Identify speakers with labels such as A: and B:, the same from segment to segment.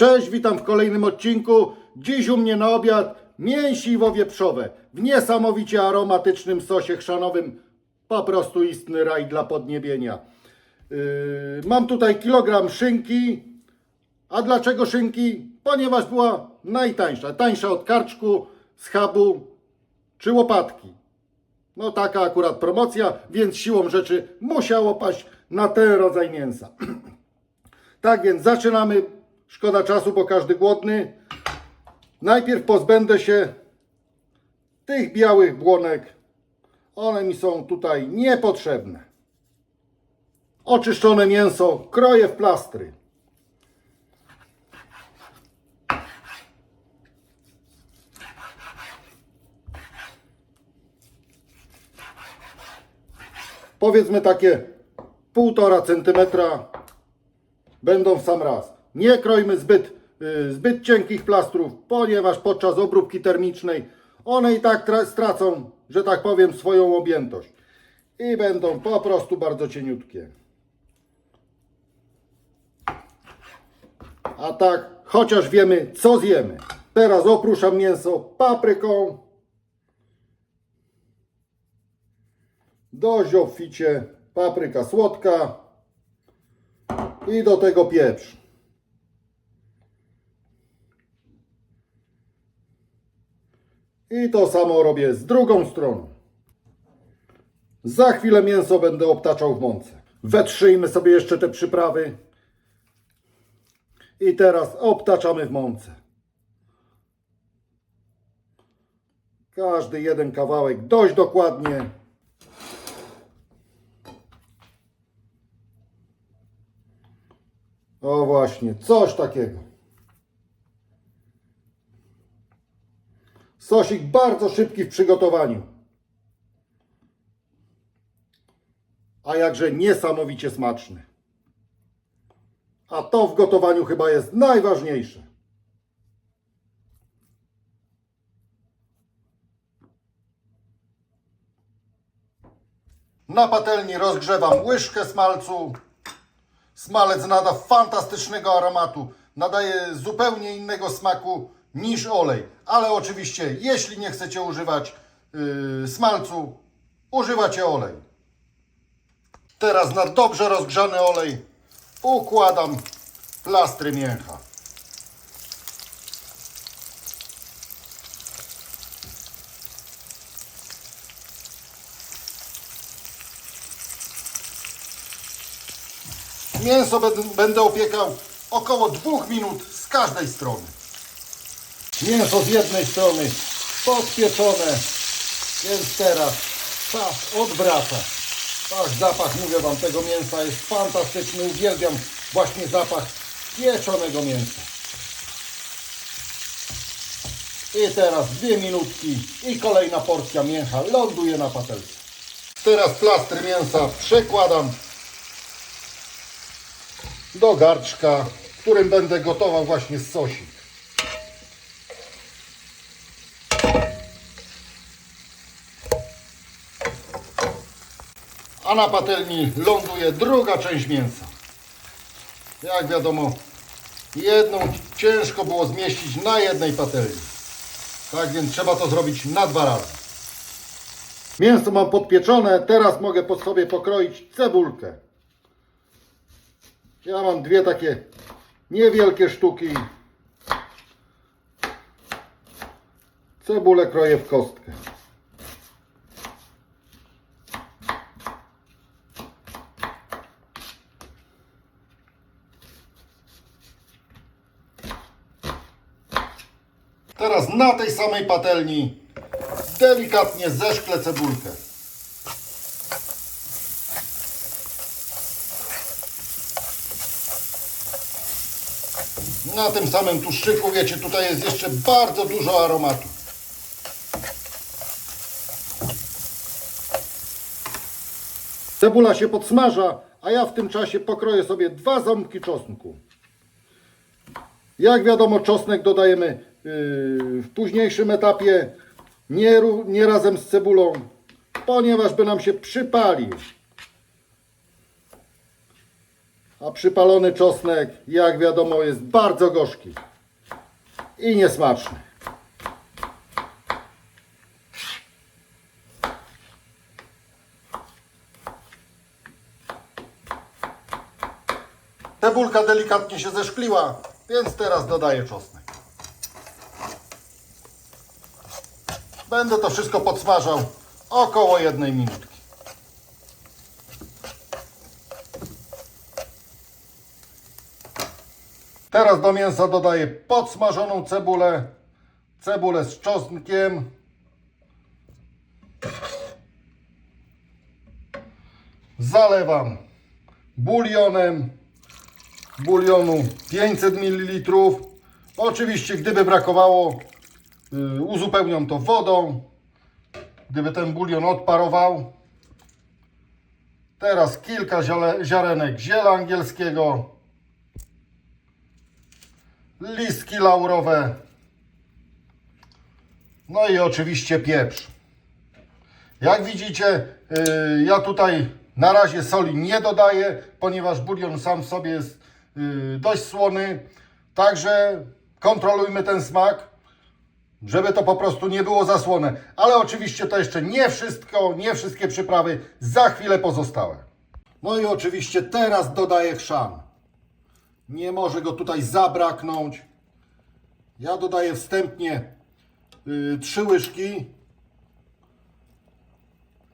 A: Cześć, witam w kolejnym odcinku. Dziś u mnie na obiad mięsiwo wieprzowe w niesamowicie aromatycznym sosie chrzanowym. Po prostu istny raj dla podniebienia. Yy, mam tutaj kilogram szynki. A dlaczego szynki? Ponieważ była najtańsza. Tańsza od karczku, schabu czy łopatki. No taka akurat promocja, więc siłą rzeczy musiało paść na ten rodzaj mięsa. Tak więc zaczynamy. Szkoda czasu, bo każdy głodny. Najpierw pozbędę się tych białych błonek. One mi są tutaj niepotrzebne. Oczyszczone mięso kroję w plastry. Powiedzmy takie półtora centymetra będą w sam raz. Nie krojmy zbyt, y, zbyt cienkich plastrów, ponieważ podczas obróbki termicznej one i tak tra- stracą, że tak powiem, swoją objętość. I będą po prostu bardzo cieniutkie. A tak, chociaż wiemy, co zjemy. Teraz opruszam mięso papryką. Dość obficie papryka słodka. I do tego pieprz. I to samo robię z drugą stroną. Za chwilę mięso będę obtaczał w mące. Wetrzyjmy sobie jeszcze te przyprawy. I teraz obtaczamy w mące. Każdy jeden kawałek dość dokładnie. O właśnie, coś takiego. Sosik bardzo szybki w przygotowaniu. A jakże niesamowicie smaczny. A to w gotowaniu chyba jest najważniejsze. Na patelni rozgrzewam łyżkę smalcu. Smalec nada fantastycznego aromatu. Nadaje zupełnie innego smaku niż olej. Ale oczywiście, jeśli nie chcecie używać yy, smalcu, używacie olej. Teraz na dobrze rozgrzany olej układam plastry mięcha. Mięso będę, opiekał około dwóch minut z każdej strony. Mięso z jednej strony podpieczone, więc teraz czas odwracać. Tak, zapach, mówię Wam, tego mięsa jest fantastyczny. Uwielbiam właśnie zapach pieczonego mięsa. I teraz dwie minutki i kolejna porcja mięcha ląduje na patelce. Teraz plastry mięsa przekładam do garczka, w którym będę gotował właśnie sosik. A na patelni ląduje druga część mięsa. Jak wiadomo, jedną ciężko było zmieścić na jednej patelni. Tak więc trzeba to zrobić na dwa razy. Mięso mam podpieczone, teraz mogę po sobie pokroić cebulkę. Ja mam dwie takie niewielkie sztuki. Cebulę kroję w kostkę. Teraz na tej samej patelni delikatnie zeszklę cebulkę. Na tym samym tłuszczyku, wiecie, tutaj jest jeszcze bardzo dużo aromatu. Cebula się podsmaża, a ja w tym czasie pokroję sobie dwa ząbki czosnku. Jak wiadomo, czosnek dodajemy w późniejszym etapie, nie, nie razem z cebulą, ponieważ by nam się przypalił. A przypalony czosnek, jak wiadomo, jest bardzo gorzki i niesmaczny. Cebulka delikatnie się zeszkliła, więc teraz dodaję czosnek. Będę to wszystko podsmażał około jednej minutki. Teraz do mięsa dodaję podsmażoną cebulę, cebulę z czosnkiem. Zalewam bulionem, bulionu 500 ml. Oczywiście, gdyby brakowało, uzupełniam to wodą, gdyby ten bulion odparował. Teraz kilka ziarenek ziela angielskiego, listki laurowe, no i oczywiście pieprz. Jak widzicie, yy, ja tutaj na razie soli nie dodaję, ponieważ bulion sam w sobie jest yy, dość słony. Także kontrolujmy ten smak, żeby to po prostu nie było zasłone. Ale oczywiście to jeszcze nie wszystko, nie wszystkie przyprawy, za chwilę pozostałe. No i oczywiście teraz dodaję chrzan. Nie może go tutaj zabraknąć. Ja dodaję wstępnie yy, trzy łyżki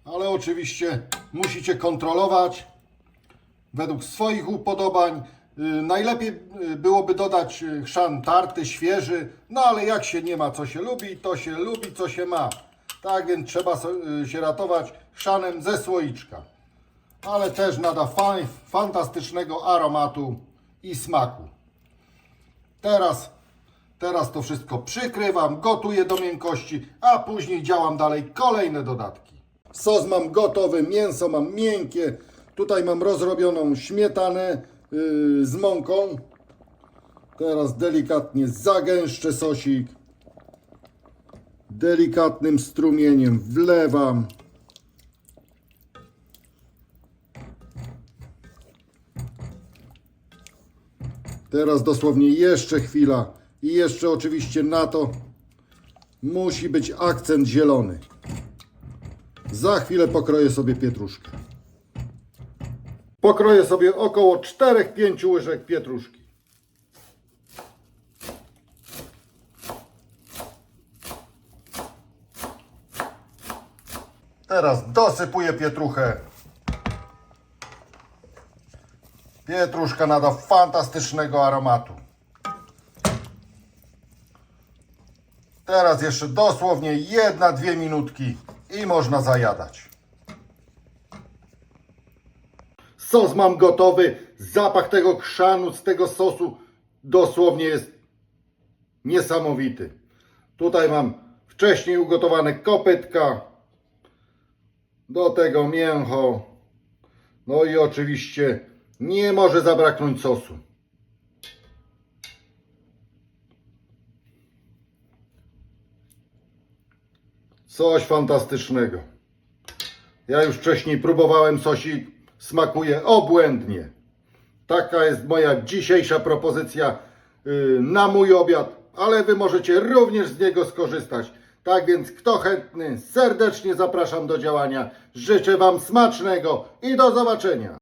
A: ale oczywiście musicie kontrolować według swoich upodobań. Y, Najlepiej y, byłoby dodać y, chrzan tarty, świeży, no ale jak się nie ma, co się lubi, to się lubi, co się ma. Tak więc trzeba się ratować chrzanem ze słoiczka. Ale też nada fa- fantastycznego aromatu i smaku. Teraz, teraz to wszystko przykrywam, gotuję do miękkości, a później działam dalej kolejne dodatki. Sos mam gotowy, mięso mam miękkie. Tutaj mam rozrobioną śmietanę z mąką. Teraz delikatnie zagęszczę sosik. Delikatnym strumieniem wlewam. Teraz dosłownie jeszcze chwila i jeszcze oczywiście na to musi być akcent zielony. Za chwilę pokroję sobie pietruszkę. Pokroję sobie około 4-5 łyżek pietruszki. Teraz dosypuję pietruchę. Pietruszka nada fantastycznego aromatu. Teraz jeszcze dosłownie jedna, dwie minutki i można zajadać. Sos mam gotowy. Zapach tego chrzanu z tego sosu dosłownie jest niesamowity. Tutaj mam wcześniej ugotowane kopytka. Do tego mięcho. No i oczywiście nie może zabraknąć sosu. Coś fantastycznego. Ja już wcześniej próbowałem sosik, smakuje obłędnie. Taka jest moja dzisiejsza propozycja yy, na mój obiad, ale Wy możecie również z niego skorzystać. Tak więc kto chętny, serdecznie zapraszam do działania. Życzę Wam smacznego i do zobaczenia.